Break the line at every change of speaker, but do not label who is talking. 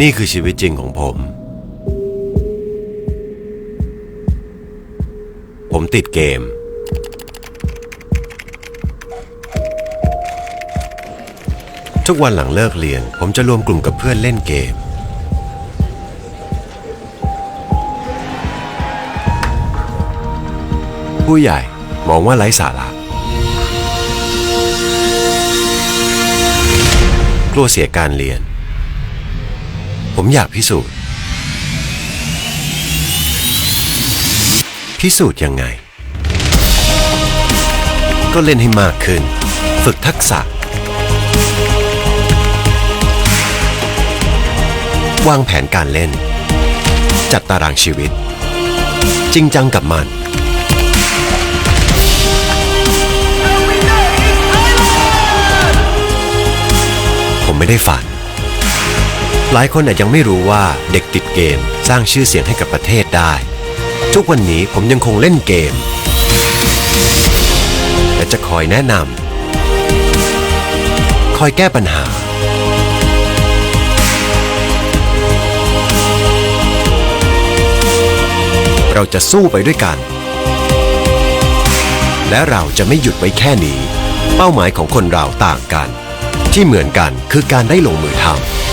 นี่คือชีวิตจริงของผม ผมติดเกม ทุกวันหลังเลิกเรียน ผมจะรวมกลุ่มกับเพื่อนเล่นเกม ผู้ใหญ่มองว่าไร้สาระกลัวเสียการเรียน ผมอยากพิสูจน์ พิสูจน์ยังไง ก็เล่นให้มากขึ้น ฝึกทักษะ วางแผนการเล่น จัดตารางชีวิต จริงจังกับมันผมไม่ได้ฝัน หลายคนอาจยังไม่รู้ว่าเด็กติดเกมสร้างชื่อเสียงให้กับประเทศได้ ทุกวันนี้ผมยังคงเล่นเกมและจะคอยแนะนำคอยแก้ปัญหา เราจะสู้ไปด้วยกัน และเราจะไม่หยุดไว้แค่นี้ เป้าหมายของคนเราต่างกัน ที่เหมือนกันคือการได้ลงมือทำ